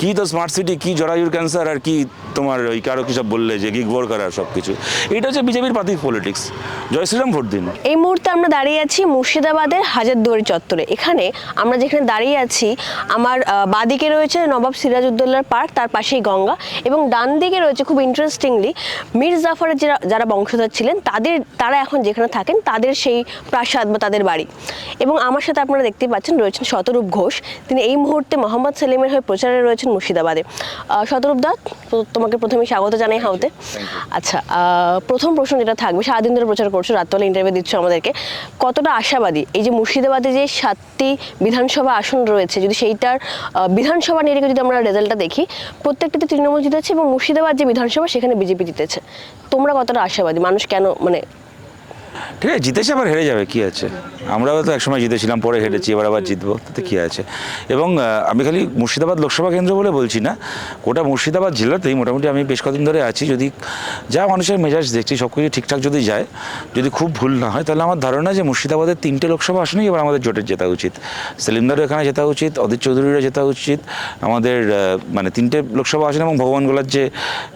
কি তো smart city কি জরায়ুর ক্যান্সার আর কি তোমার ওই কারও সব বললে যে গিগ ওয়ার্কার আর সব কিছু? এটা হচ্ছে বিজেপির পাতি পলিটিক্স জয় শ্রীরাম ভোট দিন। এই মুহূর্তে আমরা দাঁড়িয়ে আছি মুর্শিদাবাদের হাজারদুয়ারি চত্বরে। এখানে আমরা যেখানে দাঁড়িয়ে আছি, আমার বাঁদিকে রয়েছে নবাব সিরাজউদ্দৌলার পার্ক, তার পাশেই গঙ্গা এবং ডান দিকে রয়েছে খুব ইন্টারেস্টিংলি মীর জাফরের যারা যারা বংশধর ছিলেন, তাদের, তারা এখন যেখানে থাকেন, তাদের সেই প্রাসাদ বা তাদের বাড়ি। এবং আমার সাথে আপনারা দেখতে পাচ্ছেন, রয়েছেন শতরূপ ঘোষ। তিনি এই মুহূর্তে মোহাম্মদ সেলিমের হয়ে প্রচারে রয়েছেন মুর্শিদাবাদে। আহ, শতরূপ দা তো তোমাকে প্রথমে স্বাগত জানাই হাউতে। আচ্ছা প্রথম প্রশ্ন যেটা থাকবে সারাদিন ধরে প্রচার করছ রাত্রবেলা ইন্টারভিউ দিচ্ছ আমাদেরকে। কতটা আশাবাদী? এই যে মুর্শিদাবাদে যে সাতটি বিধানসভা আসন রয়েছে যদি সেইটার বিধানসভা নিরিখে যদি আমরা রেজাল্টটা দেখি প্রত্যেকটিতে তৃণমূল জিতেছে এবং মুর্শিদাবাদ যে বিধানসভা সেখানে বিজেপি জিতেছে। তোমরা কতটা আশাবাদী? মানুষ কেন মানে ঠিক আছে, জিতেছে আবার হেরে যাবে, কি আছে? আমরাও তো একসময় জিতেছিলাম, পরে হেরেছি, এবার আবার জিতবো, তাতে কী আছে? এবং আমি খালি মুর্শিদাবাদ লোকসভা কেন্দ্র বলে বলছি না, গোটা মুর্শিদাবাদ জেলাতেই মোটামুটি আমি বেশ কদিন ধরে আছি, যদি যা মানুষের মেজাজ দেখছি, সব কিছু ঠিকঠাক যদি যায়, যদি খুব ভুল না হয়, তাহলে আমার ধারণা যে মুর্শিদাবাদের তিনটে লোকসভা আসনেই এবার আমাদের জোটের জেতা উচিত। সেলিমদারও এখানে জেতা উচিত, অদিত চৌধুরীরও জেতা উচিত, আমাদের মানে তিনটে লোকসভা আসন এবং ভগবানগোলার যে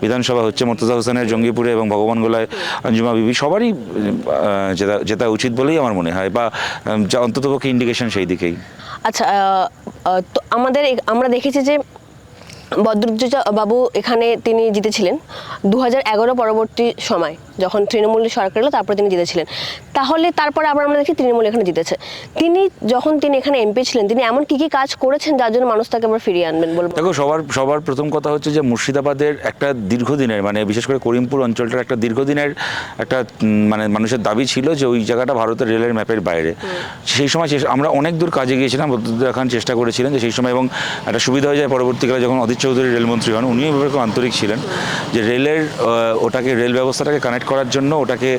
বিধানসভা হচ্ছে, মোর্তজা হোসেনের জঙ্গিপুরে এবং ভগবানগোলায় অঞ্জুমা বিবি, সবারই জেতা জেতা উচিত বলেই আমার মনে হয়, বা যা অন্ততপক্ষে ইন্ডিকেশন সেই দিকেই। আচ্ছা তো আমাদের আমরা দেখেছি যে বদরুজ্জা বাবু এখানে তিনি জিতেছিলেন দু হাজার এগারো পরবর্তী সময়। যখন তৃণমূল সরকার এলো তারপরে তিনি জিতেছিলেন। তাহলে তারপরে আবার আমরা দেখি তৃণমূল এখানে জিতেছে। তিনি যখন তিনি এখানে এমপি ছিলেন তিনি এমন কি কি কাজ করেছেন যার জন্য মানুষ তাকে আবার ফিরিয়ে আনবেন বলব? দেখো সবার সবার প্রথম কথা হচ্ছে যে মুর্শিদাবাদের একটা দীর্ঘদিনের মানে বিশেষ করে করিমপুর অঞ্চলটার একটা দীর্ঘদিনের একটা মানে মানুষের দাবি ছিল যে ওই জায়গাটা ভারতের রেলের ম্যাপের বাইরে। সেই সময় আমরা অনেক দূর কাজে গিয়েছিলাম খান চেষ্টা করেছিলেন যে সেই সময় এবং একটা সুবিধা হয়ে যায় পরবর্তীকালে যখন অদিত চৌধুরী রেলমন্ত্রী হন উনিও এভাবে আন্তরিক ছিলেন যে রেলের ওটাকে রেল ব্যবস্থাটাকে কানেক্ট করার জন্য ওটাকে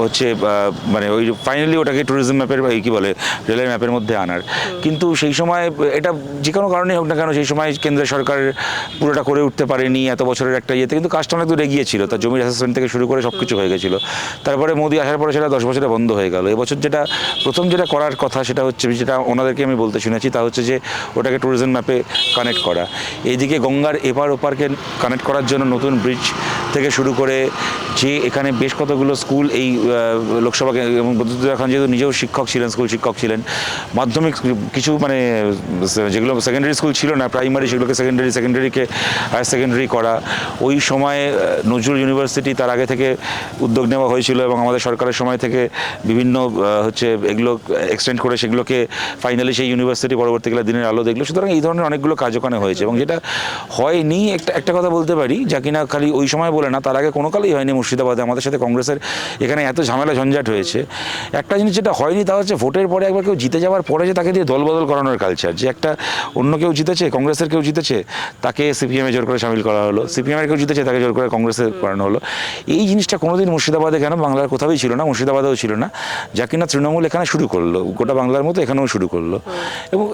হচ্ছে মানে ওই ফাইনালি ওটাকে ট্যুরিজম ম্যাপের এই কী বলে রেলের ম্যাপের মধ্যে আনার। কিন্তু সেই সময় এটা যে কোনো কারণেই হোক না কেন সেই সময় কেন্দ্রের সরকার পুরোটা করে উঠতে পারেনি এত বছরের একটা ইয়েতে। কিন্তু কাজটা অনেক দূর এগিয়েছিল তার জমির অ্যাসেসমেন্ট থেকে শুরু করে সব কিছু হয়ে গেছিল। তারপরে মোদি আসার পরে সেটা দশ বছরে বন্ধ হয়ে গেল। এবছর যেটা প্রথম যেটা করার কথা সেটা হচ্ছে যেটা ওনাদেরকে আমি বলতে শুনেছি তা হচ্ছে যে ওটাকে ট্যুরিজম ম্যাপে কানেক্ট করা। এইদিকে গঙ্গার এপার ওপারকে কানেক্ট করার জন্য নতুন ব্রিজ থেকে শুরু করে যে এখানে বেশ কতগুলো স্কুল এই লোকসভা এবং বদ্যুৎ খান যেহেতু নিজেও শিক্ষক ছিলেন, স্কুল শিক্ষক ছিলেন, মাধ্যমিক কিছু মানে যেগুলো সেকেন্ডারি স্কুল ছিল না প্রাইমারি সেগুলোকে সেকেন্ডারি সেকেন্ডারিকে হায়ার সেকেন্ডারি করা। ওই সময়ে নজরুল ইউনিভার্সিটি তার আগে থেকে উদ্যোগ নেওয়া হয়েছিল এবং আমাদের সরকারের সময় থেকে বিভিন্ন হচ্ছে এগুলো এক্সটেন্ড করে সেগুলোকে ফাইনালি সেই ইউনিভার্সিটি পরবর্তীকালে দিনের আলো দেখল। সুতরাং এই ধরনের অনেকগুলো কাজ ওখানে হয়েছে এবং যেটা হয়নি, একটা একটা কথা বলতে পারি, যা কিনা খালি ওই সময় বলে না, তার আগে কোনো কালেই হয়নি মুর্শিদাবাদে। আমাদের সাথে কংগ্রেসের এখানে এত ঝামেলা ঝঞ্ঝাট হয়েছে। একটা জিনিস যেটা হয়নি তা হচ্ছে ভোটের পরে একবার কেউ জিতে যাওয়ার পরে যে তাকে দিয়ে দলবদল করানোর কালচার যে একটা অন্য কেউ জিতেছে, কংগ্রেসের কেউ জিতেছে, তাকে সিপিএমে জোর করে সামিল করা হলো। সিপিএমের কেউ জিতেছে, তাকে জোর করে কংগ্রেসে করানো হলো। এই জিনিসটা কোনোদিন মুর্শিদাবাদে কেন বাংলার কোথাওই ছিল না, মুর্শিদাবাদেও ছিল না। যা কিনা তৃণমূল এখানে শুরু করল, গোটা বাংলার মতো এখানেও শুরু করল। এবং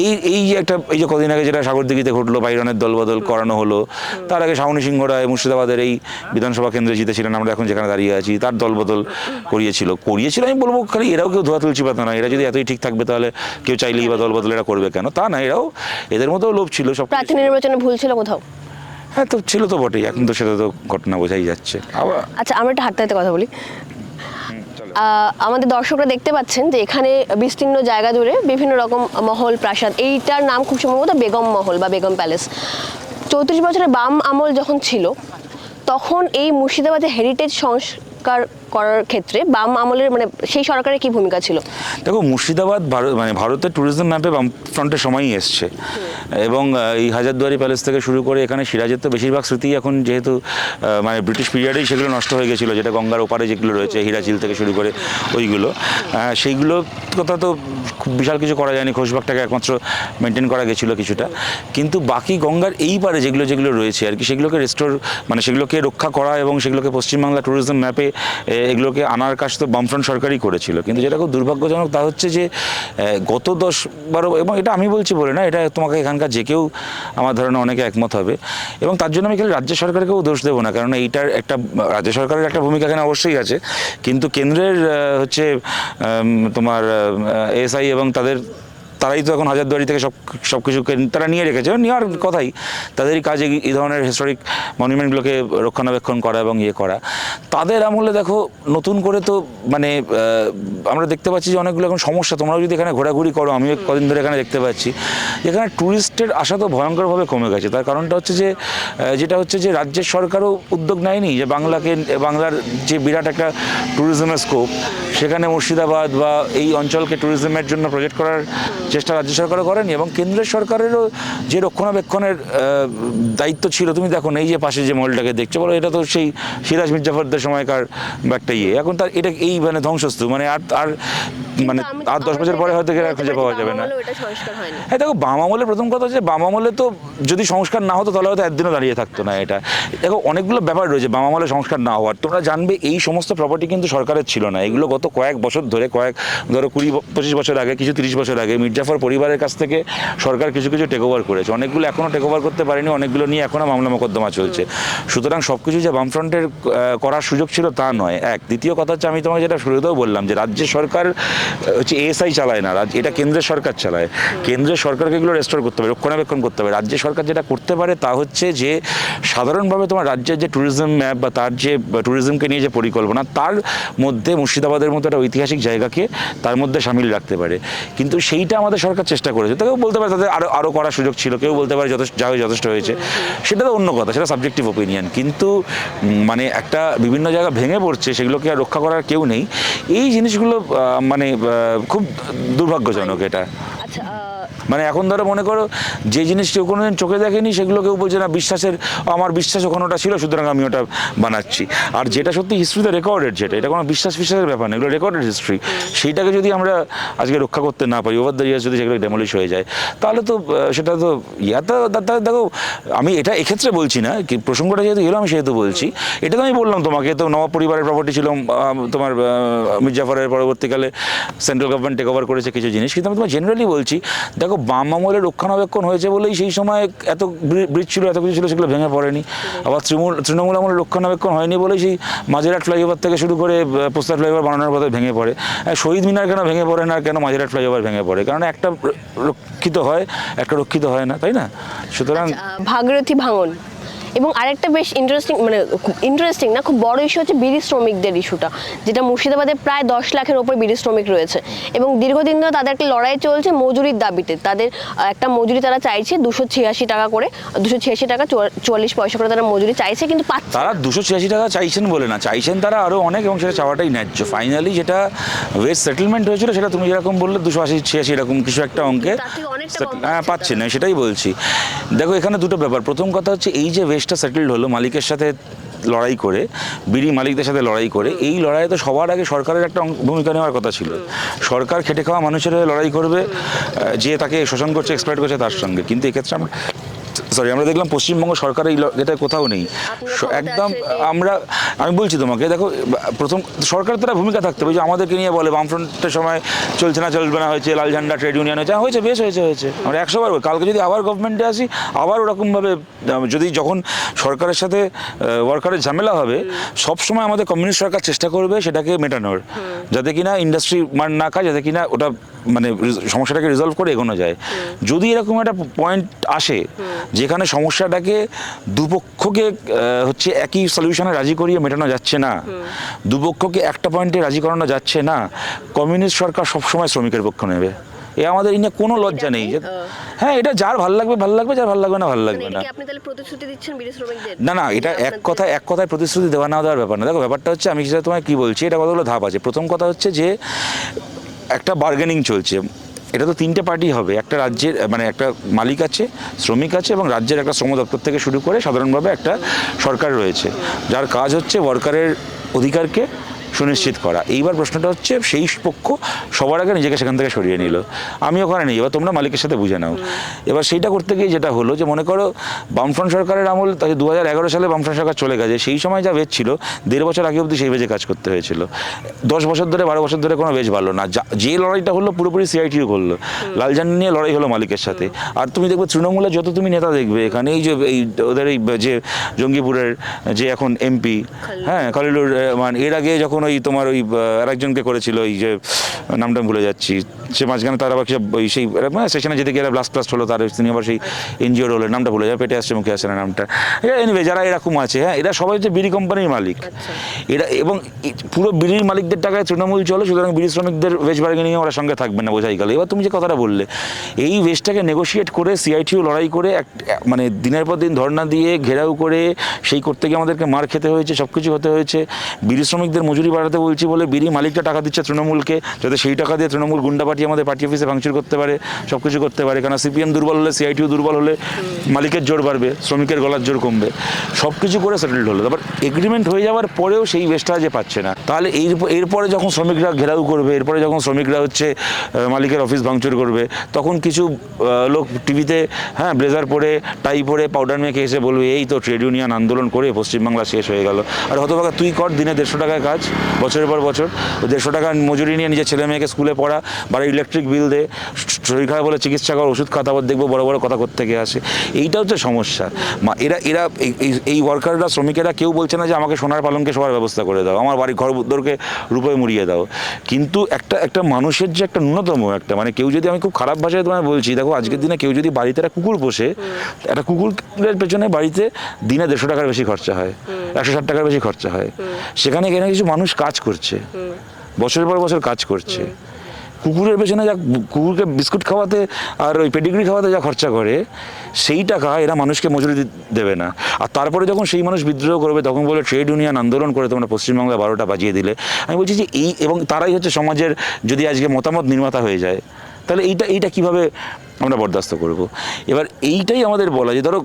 এই এই যে একটা, এই যে কদিন আগে যেটা সাগরদিঘিতে ঘটলো, বাইরনের দলবদল করানো হলো, তার আগে শাওনি সিংহ রায় মুর্শিদাবাদের এই বিধানসভা কেন্দ্রে জিতেছিলেন আমরা এখন যেখানে দাঁড়িয়ে আছি তার দলবদল করিয়েছিল। করিয়েছিল আমি বলব খালি এরাও কেউ ধোয়া তুলছি পাতা না এরা যদি এতই ঠিক থাকবে তাহলে কেউ চাইলেই বা দলবদল এরা করবে কেন? তা না এরাও এদের মতো লোভ ছিল সব প্রার্থী নির্বাচনে ভুল ছিল কোথাও? হ্যাঁ তো ছিল তো বটেই এখন তো সেটা তো ঘটনা বোঝাই যাচ্ছে। আবার আচ্ছা আমরা একটা হাতে হাতে কথা বলি। আমাদের দর্শকরা দেখতে পাচ্ছেন যে এখানে বিস্তীর্ণ জায়গা জুড়ে বিভিন্ন রকম মহল প্রাসাদ এইটার নাম খুব সম্ভবত বেগম মহল বা বেগম প্যালেস। চৌত্রিশ বছরের বাম আমল যখন ছিল তখন এই মুর্শিদাবাদের হেরিটেজ সংস্কার করার ক্ষেত্রে বাম আমলের মানে সেই সরকারের কি ভূমিকা ছিল? দেখো, মুর্শিদাবাদ ভারত মানে ভারতের ট্যুরিজম ম্যাপে বাম ফ্রন্টের সময়ই এসছে। এবং এই হাজারদুয়ারি প্যালেস থেকে শুরু করে এখানে সিরাজের তো বেশিরভাগ স্মৃতি এখন যেহেতু মানে ব্রিটিশ পিরিয়ডেই সেগুলো নষ্ট হয়ে গেছিল, যেটা গঙ্গার ওপারে যেগুলো রয়েছে, হীরাচিল থেকে শুরু করে ওইগুলো। সেইগুলো কথা তো বিশাল কিছু করা যায়নি খোশবাগটাকে একমাত্র মেনটেন করা গেছিল কিছুটা। কিন্তু বাকি গঙ্গার এই পারে যেগুলো যেগুলো রয়েছে আর কি, সেগুলোকে রেস্টোর মানে সেগুলোকে রক্ষা করা এবং সেগুলোকে পশ্চিমবাংলা ট্যুরিজম ম্যাপে এগুলোকে আনার কাজ তো বামফ্রন্ট সরকারই করেছিল। কিন্তু যেটা খুব দুর্ভাগ্যজনক তা হচ্ছে যে গত দশ বারো এবং এটা আমি বলছি বলে না, এটা তোমাকে এখানকার যে কেউ আমার ধারণা অনেকে একমত হবে। এবং তার জন্য আমি খালি রাজ্য সরকারকেও দোষ দেবো না, কারণ এইটার একটা, রাজ্য সরকারের একটা ভূমিকা এখানে অবশ্যই আছে। কিন্তু কেন্দ্রের হচ্ছে তোমার এসআই এবং তাদের তারাই তো এখন হাজারদুয়ারি থেকে সব সব কিছু তারা নিয়ে রেখেছে। নেওয়ার কথাই। তাদেরই কাজে এই ধরনের হিস্টোরিক মনুমেন্টগুলোকে রক্ষণাবেক্ষণ করা এবং ইয়ে করা। তাদের আমলে দেখো, নতুন করে তো মানে আমরা দেখতে পাচ্ছি যে অনেকগুলো এখন সমস্যা। তোমরাও যদি এখানে ঘোরাঘুরি করো, আমিও কদিন ধরে এখানে দেখতে পাচ্ছি। এখানে ট্যুরিস্টের আশা তো ভয়ঙ্করভাবে কমে গেছে। তার কারণটা হচ্ছে যে যেটা হচ্ছে যে, রাজ্যের সরকারও উদ্যোগ নেয়নি যে বাংলাকে, বাংলার যে বিরাট একটা ট্যুরিজমের স্কোপ সেখানে মুর্শিদাবাদ বা এই অঞ্চলকে ট্যুরিজমের জন্য প্রজেক্ট করার চেষ্টা রাজ্য সরকারও করেনি এবং কেন্দ্রের সরকারেরও যে রক্ষণাবেক্ষণের দায়িত্ব ছিল তুমি দেখো এই যে পাশে যে মহলটাকে দেখছ বলো এটা তো সেই সিরাজ মির্জাফরদের সময়কার একটা ইয়ে। এখন তার এটা এই মানে ধ্বংসস্তূপ মানে আর আর মানে আর দশ বছর পরে হয়তো খুঁজে পাওয়া যাবে না। হ্যাঁ দেখো বাম আমলে প্রথম কথা হচ্ছে বাম আমলে তো যদি সংস্কার না হতো তাহলে হয়তো একদিনও দাঁড়িয়ে থাকতো না এটা। দেখো অনেকগুলো ব্যাপার রয়েছে বাম আমলে সংস্কার না হওয়ার। তোমরা জানবে এই সমস্ত প্রপার্টি কিন্তু সরকারের ছিল না। এগুলো গত কয়েক বছর ধরে কয়েক ধরো কুড়ি পঁচিশ বছর আগে কিছু তিরিশ বছর আগে মির্জাফর পরিবারের কাছ থেকে সরকার কিছু কিছু টেক ওভার করেছে। অনেকগুলো এখনও টেক ওভার করতে পারেনি, অনেকগুলো নিয়ে এখনও মামলা মোকদ্দমা চলছে। সুতরাং সব কিছু যে বামফ্রন্টের করার সুযোগ ছিল তা নয়। এক, দ্বিতীয় কথা হচ্ছে আমি তোমাকে যেটা শুরুতেও বললাম যে রাজ্য সরকার হচ্ছে এএসআই চালায় না এটা কেন্দ্রের সরকার চালায়। কেন্দ্রের সরকারকে এগুলো রেস্টোর করতে হবে, রক্ষণাবেক্ষণ করতে হবে। রাজ্য সরকার যেটা করতে পারে তা হচ্ছে যে সাধারণভাবে তোমার রাজ্যের যে ট্যুরিজম ম্যাপ বা তার যে ট্যুরিজমকে নিয়ে যে পরিকল্পনা, তার মধ্যে মুর্শিদাবাদের মতো একটা ঐতিহাসিক জায়গাকে তার মধ্যে সামিল রাখতে পারে। কিন্তু সেইটা আমাদের সরকার চেষ্টা করেছে। তো কেউ বলতে পারে তাদের আরও আরও করার সুযোগ ছিল, কেউ বলতে পারে যথেষ্ট, যা যথেষ্ট হয়েছে। সেটা তো অন্য কথা, সেটা সাবজেক্টিভ ওপিনিয়ন কিন্তু মানে একটা বিভিন্ন জায়গা ভেঙে পড়ছে, সেগুলোকে আর রক্ষা করার কেউ নেই। এই জিনিসগুলো মানে খুব দুর্ভাগ্যজনক এটা। মানে এখন ধরো মনে করো যে জিনিস কেউ কোনোদিন চোখে দেখেনি, সেগুলো কেউ বলছে, না, বিশ্বাসের, আমার বিশ্বাস ওখানে ওটা ছিল, সুতরাং আমি ওটা বানাচ্ছি। আর যেটা সত্যি হিস্ট্রিতে রেকর্ডেড যেটা, এটা কোনো বিশ্বাস বিশ্বাসের ব্যাপার না, এগুলো রেকর্ডেড হিস্ট্রি সেইটাকে যদি আমরা আজকে রক্ষা করতে না পারি ওভার দ্য ইয়ার্স যদি সেগুলো ডেমলিশ হয়ে যায়, তাহলে তো সেটা তো ইয়াতে তাহলে দেখো, আমি এটা এক্ষেত্রে বলছি না, কি প্রসঙ্গটা যেহেতু এলো, আমি সেহেতু বলছি। এটা তো আমি বললাম তোমাকে, তো নবাব পরিবারের প্রপার্টি ছিল তোমার মির্জাফরের পরবর্তীকালে সেন্ট্রাল গভর্নমেন্ট টেক ওভার করেছে কিছু জিনিস, কিন্তু আমি তোমার জেনারেলি বলছি দেখো বাম আমলে রক্ষণাবেক্ষণ হয়েছে বলেই সেই সময় এত ব্রিজ ছিল, এত কিছু ছিল, সেগুলো ভেঙে পড়েনি। আবার তৃণমূল তৃণমূল আমলে রক্ষণাবেক্ষণ হয়নি বলেই সেই মাঝেরহাট ফ্লাইওভার থেকে শুরু করে পোস্তার পোস্তা ফ্লাইওভার বানানোর পথে ভেঙে পড়ে। শহীদ মিনার কেন ভেঙে পড়ে না কেন মাঝেরহাট ফ্লাইওভার ভেঙে পড়ে? কারণ একটা রক্ষিত হয়, একটা রক্ষিত হয় না, তাই না? সুতরাং ভাগরথী ভাগীরথী ভাঙন। এবং আরেকটা বেশ ইন্টারেস্টিং মানে ইন্টারেস্টিং না খুব বড় ইস্যু হচ্ছে বিড়ি শ্রমিকদের ইস্যুটা যেটা মুর্শিদাবাদে প্রায় দশ লাখের ওপর বিড়ি শ্রমিক রয়েছে। এবং দীর্ঘদিন ধরে তাদের একটা লড়াই চলছে মজুরির দাবিতে। তাদের একটা মজুরি তারা চাইছে দুশো ছিয়াশি টাকা করে দুশো ছিয়াশি টাকা চুয়া- চুয়াল্লিশ পয়সা করে তারা মজুরি চাইছে কিন্তু পাচ্ছে তারা দুশো ছিয়াশি টাকা চাইছেন বলে না চাইছেন তারা আরও অনেক এবং সেটা চাওয়াটাই ন্যায্য। ফাইনালি যেটা ওয়েস্ট সেটেলমেন্ট হয়েছিল সেটা তুমি যেরকম বললে দুশো আশি ছিয়াশি এরকম কিছু একটা অঙ্কে অনেকটা হ্যাঁ পাচ্ছে না সেটাই বলছি। দেখো এখানে দুটো ব্যাপার। প্রথম কথা হচ্ছে এই যে ওয়েস্টটা সেটেলড হলো মালিকের সাথে লড়াই করে বিড়ি মালিকদের সাথে লড়াই করে এই লড়াইয়ে তো সবার আগে সরকারের একটা ভূমিকা নেওয়ার কথা ছিল। সরকার খেটে খাওয়া মানুষের লড়াই করবে যে তাকে শোষণ করছে এক্সপ্লয়েট করছে তার সঙ্গে। কিন্তু এক্ষেত্রে আমরা সরি আমরা দেখলাম পশ্চিমবঙ্গ সরকার এই এটা কোথাও নেই। একদম আমরা আমি বলছি তোমাকে দেখো প্রথম সরকার তো ভূমিকা থাকতে হবে যে আমাদেরকে নিয়ে বলে বামফ্রন্টের সময় চলছে না চলবে না হয়েছে লাল ঝান্ডা ট্রেড ইউনিয়ন হয়েছে হ্যাঁ, হয়েছে বেশ হয়েছে হয়েছে। আমরা একশো বার কালকে যদি আবার গভর্নমেন্টে আসি আবার ওরকমভাবে যদি যখন সরকারের সাথে ওয়ার্কারের ঝামেলা হবে সব সময় আমাদের কমিউনিস্ট সরকার চেষ্টা করবে সেটাকে মেটানোর। যাতে কিনা ইন্ডাস্ট্রি মার না খায় যাতে কিনা ওটা মানে সমস্যাটাকে রিজলভ করে এগোনো যায়। যদি এরকম একটা পয়েন্ট আসে যেখানে সমস্যাটাকে দুপক্ষকে হচ্ছে একই সলিউশনে রাজি করিয়ে মেটানো যাচ্ছে না। দুপক্ষকে একটা পয়েন্টে রাজি করানো যাচ্ছে না। কমিউনিস্ট সরকার সবসময় শ্রমিকের পক্ষ নেবে। এ আমাদের এই নিয়ে কোনো লজ্জা নেই। হ্যাঁ এটা যার ভালো লাগবে ভালো লাগবে যার ভালো লাগবে না ভালো মানে লাগবে না আপনি তাহলে প্রতিশ্রুতি দিচ্ছেন শ্রমিকদের? না না এটা এক কথায় এক কথায় প্রতিশ্রুতি দেওয়া না দেওয়ার ব্যাপার না। দেখো ব্যাপারটা হচ্ছে আমি সেটা তোমায় কি বলছি এটা কতগুলো ধাপ আছে। প্রথম কথা হচ্ছে যে একটা বার্গেনিং চলছে। এটা তো তিনটে পার্টি হবে। একটা রাজ্যের মানে একটা মালিক আছে, শ্রমিক আছে এবং রাজ্যের একটা শ্রম দপ্তর থেকে শুরু করে সাধারণভাবে একটা সরকার রয়েছে। যার কাজ হচ্ছে ওয়ার্কারের অধিকারকে সুনিশ্চিত করা। এইবার প্রশ্নটা হচ্ছে সেই পক্ষ সবার আগে নিজেকে সেখান থেকে সরিয়ে নিল। আমি ওখানে নেই এবার তোমরা মালিকের সাথে বুঝে নাও। এবার সেইটা করতে গিয়ে যেটা হলো যে মনে করো বামফ্রন্ট সরকারের আমল তাই দু হাজার এগারো সালে বামফ্রন্ট সরকার চলে গেছে সেই সময় যা বেজ ছিল দেড় বছর আগে অবধি সেই বেজে কাজ করতে হয়েছিল। দশ বছর ধরে বারো বছর ধরে কোনো বেজ ভালো না। যে লড়াইটা হলো পুরোপুরি সিআইটিও করল। লালঝান্ডা নিয়ে লড়াই হলো মালিকের সাথে। আর তুমি দেখবে তৃণমূলের যত তুমি নেতা দেখবে এখানে এই যে এই ওদের এই যে জঙ্গিপুরের যে এখন এমপি হ্যাঁ খালিলুর রহমান এর আগে যখন ওই ওই তোমার ওই আরেকজনকে করেছিল ওই যে নামটা ভুলে যাচ্ছি। সে মাঝখানে তার আবার ওই সেই সেখানে যেতে গিয়ে ব্লাস্ট ব্লাস্ট হলো তার তিনি আবার সেই এনজিওর হলো নামটা ভুলে যায় পেটে আসছে মুখে আসছে না নামটা। এনিওয়ে যারা এরকম আছে হ্যাঁ এরা সবাই হচ্ছে বিড়ি কোম্পানির মালিক। এরা এবং পুরো বিড়ির মালিকদের টাকায় তৃণমূল চলে সুতরাং বিড়ি শ্রমিকদের ওয়েজ বার্গেনিংয়ে ওরা সঙ্গে থাকবে না বোঝাই গেল। এবার তুমি যে কথাটা বললে এই ওয়েজটাকে নেগোশিয়েট করে সিআইটিও লড়াই করে এক মানে দিনের পর দিন ধর্ণা দিয়ে ঘেরাও করে সেই করতে গিয়ে আমাদেরকে মার খেতে হয়েছে সব কিছু হতে হয়েছে। বিড়ি শ্রমিকদের মজুরি বাড়াতে বলছি বলে বিড়ি মালিকটা টাকা দিচ্ছে তৃণমূলকে, যাতে সেই টাকা দিয়ে তৃণমূল গুন্ডা পার্টি আমাদের পার্টি অফিসে ভাঙচুর করতে পারে সব কিছু করতে পারে। কারণ সিপিএম দুর্বল হলে, সিআইটিও দুর্বল হলে মালিকের জোর বাড়বে, শ্রমিকের গলার জোর কমবে। সব কিছু করে সেটেলড হলো। তারপর এগ্রিমেন্ট হয়ে যাওয়ার পরেও সেই বেশটা যে পাচ্ছে না। তাহলে এরপরে যখন শ্রমিকরা ঘেরাও করবে, এরপরে যখন শ্রমিকরা হচ্ছে মালিকের অফিস ভাঙচুর করবে, তখন কিছু লোক টিভিতে হ্যাঁ ব্লেজার পরে টাই পরে পাউডার মেখে এসে বলবে, এই তো ট্রেড ইউনিয়ন আন্দোলন করে পশ্চিমবাংলা শেষ হয়ে গেল। আর হতভাগা তুই কর, দিনে দেড়শো টাকায় কাজ। বছরের পর বছর। ওই দেড়শো টাকা মজুরি নিয়ে নিজের ছেলে মেয়েকে স্কুলে পড়া বাড়ির ইলেকট্রিক বিল দে শরীর খারাপ হলে চিকিৎসা কর ওষুধ খাতা আবার দেখব বড় বড় কথা থেকে আসে। এইটা হচ্ছে সমস্যা। মা এরা এরা এই- ওয়ার্কাররা শ্রমিকেরা কেউ বলছে না যে আমাকে সোনার পালনকে সবার ব্যবস্থা করে দাও আমার বাড়ি ঘর দরকে রূপে মুড়িয়ে দাও। কিন্তু একটা একটা মানুষের যে একটা ন্যূনতম একটা মানে কেউ যদি আমি খুব খারাপ ভাষায় তোমায় বলছি দেখো আজকের দিনে কেউ যদি বাড়িতে একটা কুকুর পোষে একটা কুকুরের পেছনে বাড়িতে দিনে দেড়শো টাকার বেশি খরচা হয় একশো ষাট টাকার বেশি খরচা হয়। সেখানে কিছু মানুষ কাজ করছে। বছরের পর বছর কাজ করছে। কুকুরের পেছনে যা কুকুরকে বিস্কুট খাওয়াতে আর ওই পেডিগ্রি খাওয়াতে যা খরচা করে, সেই টাকা এরা মানুষকে মজুরি দেবে না। আর তারপরে যখন সেই মানুষ বিদ্রোহ করবে, তখন বলে ট্রেড ইউনিয়ন আন্দোলন করে তোমরা পশ্চিমবাংলায় বারোটা বাজিয়ে দিলে। আমি বলছি যে এই এবং তারাই হচ্ছে সমাজের যদি আজকে মতামত নির্মাতা হয়ে যায়, তাহলে এইটা এইটা কীভাবে আমরা বরদাস্ত করব? এবার এইটাই আমাদের বলা যে ধরো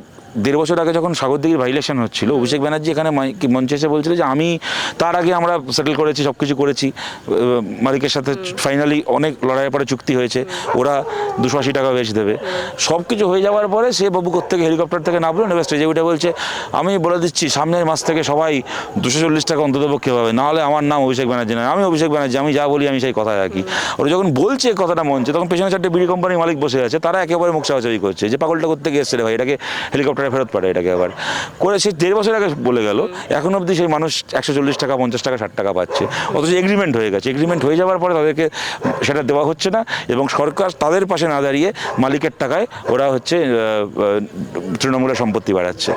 দেড় বছর আগে যখন সাগরদিঘির ভাই ইলেকশন হচ্ছিল, অভিষেক ব্যানার্জি এখানে মঞ্চে এসে বলছিল যে আমি তার আগে আমরা সেটেল করেছি সব কিছু করেছি মালিকের সাথে ফাইনালি অনেক লড়াইয়ের পরে চুক্তি হয়েছে, ওরা দুশো আশি টাকা বেশ দেবে। সব কিছু হয়ে যাওয়ার পরে সে বাবু থেকে হেলিকপ্টার থেকে নামলো নেবে স্টেজে উঠে বলছে, আমি বলে দিচ্ছি, সামনের মাস থেকে সবাই দুশো চল্লিশ টাকা অন্তত পক্ষে পাবে, নাহলে আমার নাম অভিষেক ব্যানার্জি নয়। আমি অভিষেক ব্যানার্জি, আমি যা বলি আমি সেই কথা রাখি। ওরা যখন বলছে কথাটা মঞ্চে, তখন পেছনে চারটে বিড়ি কোম্পানির মালিক বসে আছে, তারা একেবারে মুখ চাওয়াচাই করছে, যে পাগলটা করতে গিয়ে ভাই, এটাকে হেলিকপ্টারে ফেরত পাঠায় এটাকে আবার। করে সে দেড় বছর আগে বলে গেল, এখন অবধি সেই মানুষ একশো চল্লিশ টাকা, পঞ্চাশ টাকা, ষাট টাকা পাচ্ছে। অথচ এগ্রিমেন্ট হয়ে গেছে। এগ্রিমেন্ট হয়ে যাওয়ার পরে তাদেরকে সেটা দেওয়া হচ্ছে না এবং সরকার তাদের পাশে না দাঁড়িয়ে মালিকের টাকায় ওরা হচ্ছে তৃণমূলের সম্পত্তি বাড়াচ্ছে।